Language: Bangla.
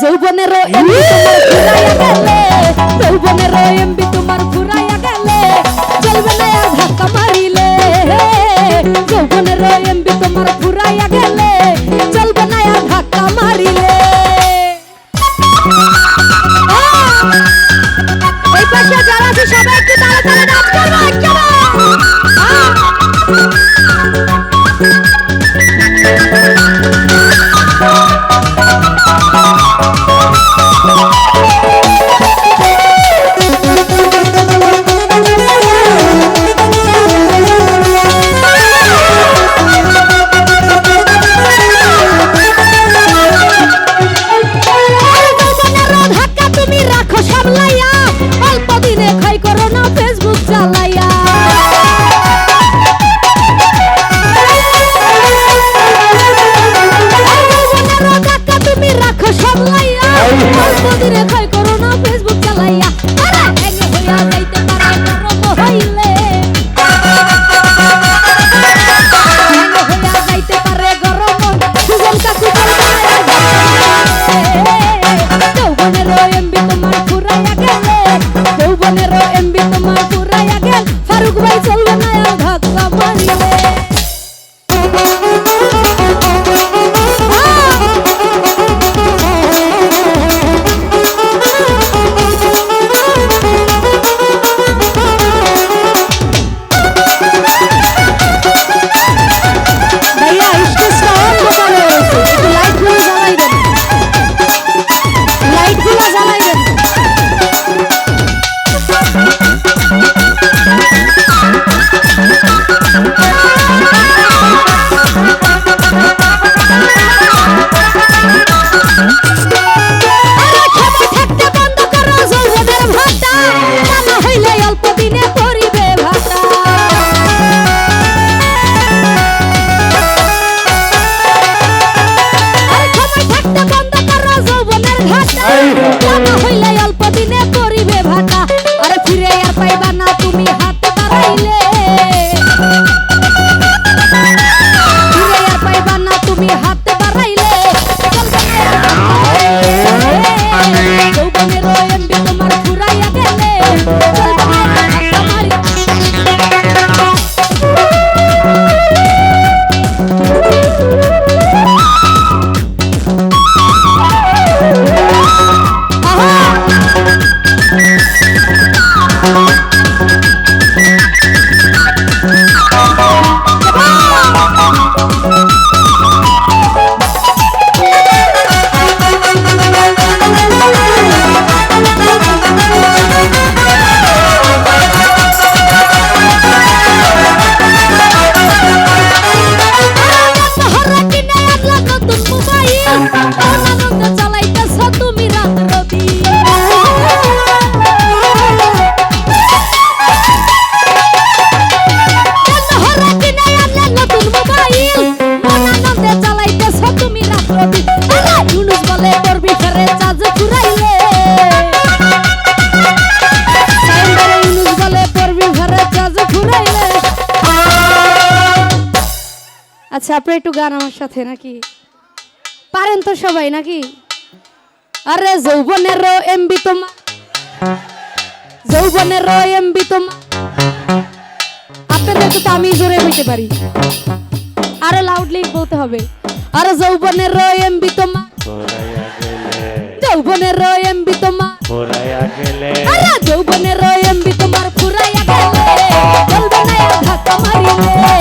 যৌবনের এমবি তোমার ঘুরাইয়া গেলে যৌবনের এমবি তোমার ঘুরাইয়া গেলে চলবে না ধাক্কা মারিলে Oh, 我对你太过。আচ্ছা আপনি একটু গান আমার সাথে নাকি? পারেন তো সবাই নাকি? আরে যৌবনের এমবি তোমা যৌবনের এমবি তোমা আপনাদের তো আমি জোরে হইতে পারি। আরও লাউডলি বলতে হবে। আরে যৌবনের এমবি তোমা যৌবনের এমবি তোমা আরে যৌবনের এমবি তোমার, ফুরাইয়া গেলে। বলবে না ধাক্কা মারিলে।